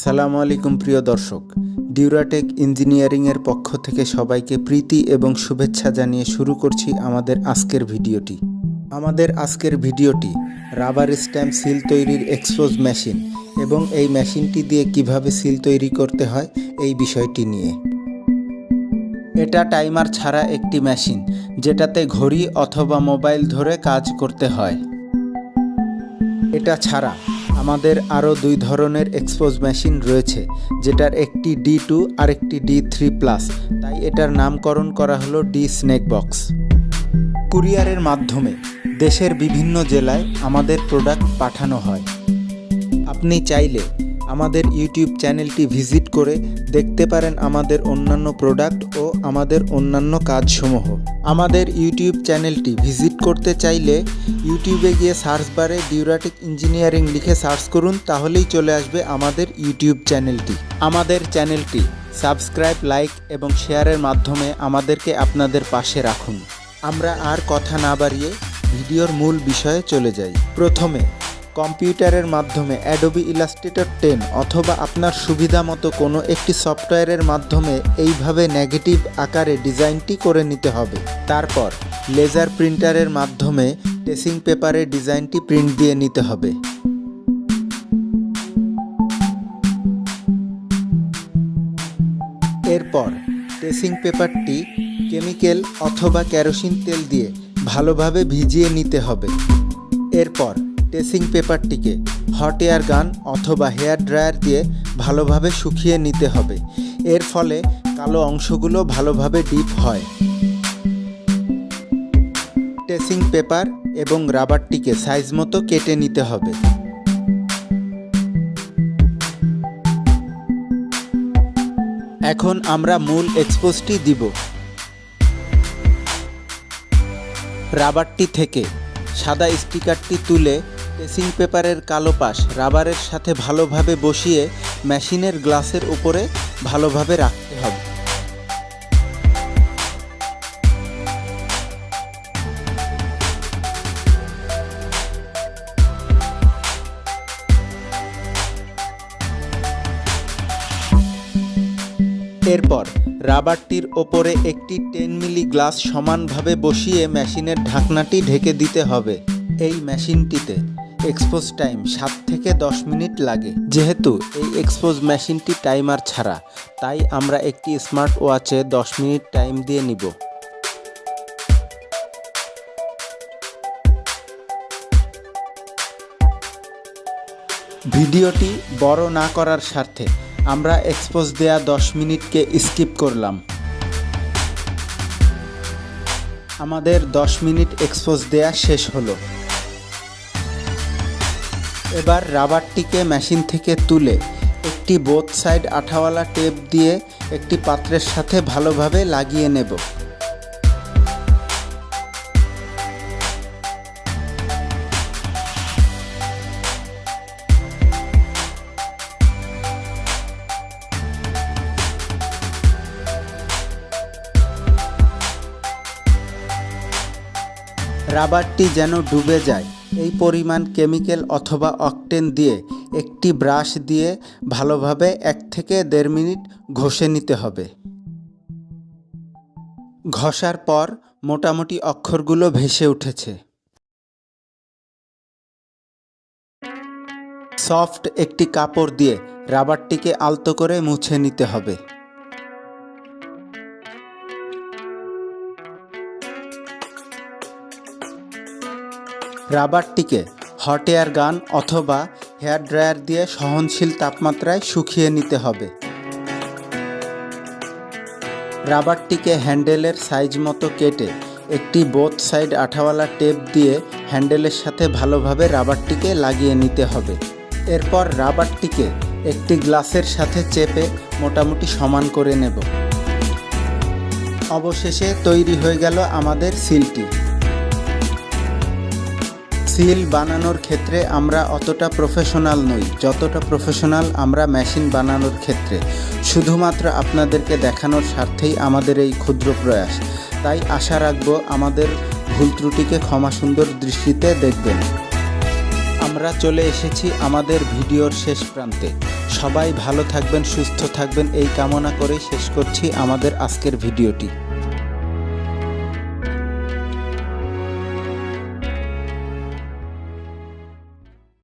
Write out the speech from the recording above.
আসসালামু আলাইকুম প্রিয় দর্শক। ডিউরাটেক ইঞ্জিনিয়ারিংয়ের পক্ষ থেকে সবাইকে প্রীতি এবং শুভেচ্ছা জানিয়ে শুরু করছি আমাদের আজকের ভিডিওটি। আমাদের আজকের ভিডিওটি রাবার স্ট্যাম্প সিল তৈরির এক্সপোজ মেশিন এবং এই মেশিনটি দিয়ে কীভাবে সিল তৈরি করতে হয় এই বিষয়টি নিয়ে। এটা টাইমার ছাড়া একটি মেশিন, যেটাতে ঘড়ি অথবা মোবাইল ধরে কাজ করতে হয়। এটা ছাড়া আমাদের আরও দুই ধরনের এক্সপোজ মেশিন রয়েছে, যেটার একটি ডি টু আর একটি ডি থ্রি প্লাস তাই এটার নামকরণ করা হলো ডি স্নেক বক্স কুরিয়ারের মাধ্যমে দেশের বিভিন্ন জেলায় আমাদের প্রোডাক্ট পাঠানো হয়। আপনি চাইলে আমাদের ইউটিউব চ্যানেলটি ভিজিট করে দেখতে পারেন আমাদের অন্যান্য প্রোডাক্ট ও আমাদের অন্যান্য কাজসমূহ। আমাদের ইউটিউব চ্যানেলটি ভিজিট করতে চাইলে ইউটিউবে গিয়ে সার্চ বারে ডিউরাটিক ইঞ্জিনিয়ারিং লিখে সার্চ করুন, তাহলেই চলে আসবে আমাদের ইউটিউব চ্যানেলটি। আমাদের চ্যানেলটি সাবস্ক্রাইব, লাইক এবং শেয়ারের মাধ্যমে আমাদেরকে আপনাদের পাশে রাখুন। আমরা আর কথা না বাড়িয়ে ভিডিওর মূল বিষয়ে চলে যাই। প্রথমে কম্পিউটারের মাধ্যমে অ্যাডোবি ইলাস্ট্রেটর টেন অথবা আপনার সুবিধা মতো কোনো একটি সফটওয়্যারের মাধ্যমে এইভাবে নেগেটিভ আকারে ডিজাইনটি করে নিতে হবে। তারপর, লেজার প্রিন্টারের মাধ্যমে টেসিং পেপারে ডিজাইনটি প্রিন্ট দিয়ে নিতে হবে। এরপর টেসিং পেপারটি কেমিক্যাল অথবা কেরোসিন তেল দিয়ে ভালোভাবে ভিজিয়ে নিতে হবে। এরপর টেসিং পেপারটিকে হট এয়ার গান অথবা হেয়ার ড্রায়ার দিয়ে ভালোভাবে শুকিয়ে নিতে হবে। এর ফলে কালো অংশগুলো ভালোভাবে ডিপ হয়। টেসিং পেপার এবং রাবারটিকে সাইজ মতো কেটে নিতে হবে। এখন আমরা মূল এক্সপোজটি দিব। রাবারটি থেকে সাদা স্টিকারটি তুলে টেসিং পেপারের কালো পাশ রাবারের সাথে ভালোভাবে বসিয়ে মেশিনের গ্লাসের উপরে ভালোভাবে রাখতে হবে। এরপর রাবারটির ওপরে একটি টেন মিলি গ্লাস সমানভাবে বসিয়ে মেশিনের ঢাকনাটি ঢেকে দিতে হবে। এই মেশিনটিতে এক্সপোজ টাইম সাত থেকে দশ মিনিট লাগে। যেহেতু এই এক্সপোজ মেশিনটি টাইমার ছাড়া, তাই আমরা একটি স্মার্ট ওয়াচে দশ মিনিট টাইম দিয়ে নিব। ভিডিওটি বড় না করার স্বার্থে আমরা এক্সপোজ দেয়া দশ মিনিটকে স্কিপ করলাম। আমাদের দশ মিনিট এক্সপোজ দেয়া শেষ হলো। এবার রাবারটিকে মেশিন থেকে তুলে একটি বোথ সাইড আঠাওয়ালা টেপ দিয়ে একটি পাত্রের সাথে ভালোভাবে লাগিয়ে নেব। রাবারটি যেন ডুবে যায়। এই পরিমাণ কেমিক্যাল অথবা অকটেন দিয়ে একটি ব্রাশ দিয়ে ভালোভাবে এক থেকে দেড় মিনিট ঘষে নিতে হবে। ঘষার পর মোটামুটি অক্ষরগুলো ভেসে উঠেছে। সফট একটি কাপড় দিয়ে রাবারটিকে আলতো করে মুছে নিতে হবে। রাবারটিকে হট এয়ার গান অথবা হেয়ার ড্রায়ার দিয়ে সহনশীল তাপমাত্রায় শুকিয়ে নিতে হবে। রাবারটিকে হ্যান্ডেলের সাইজ মতো কেটে একটি বোথ সাইড আঠাওয়ালা টেপ দিয়ে হ্যান্ডেলের সাথে ভালোভাবে রাবারটিকে লাগিয়ে নিতে হবে। এরপর রাবারটিকে একটি গ্লাসের সাথে চেপে মোটামুটি সমান করে নেব। অবশেষে তৈরি হয়ে গেল আমাদের সিলটি। সিল বানানোর ক্ষেত্রে আমরা অতটা প্রফেশনাল নই। যতটা প্রফেশনাল আমরা মেশিন বানানোর ক্ষেত্রে। শুধুমাত্র আপনাদেরকে দেখানোর স্বার্থেই আমাদের এই ক্ষুদ্র প্রয়াস। তাই আশা রাখব আমাদের ভুল ত্রুটিকে ক্ষমা সুন্দর দৃষ্টিতে দেখবেন। আমরা চলে এসেছি আমাদের ভিডিওর শেষ প্রান্তে। সবাই ভালো থাকবেন, সুস্থ থাকবেন, এই কামনা করে শেষ করছি আমাদের আজকের ভিডিওটি।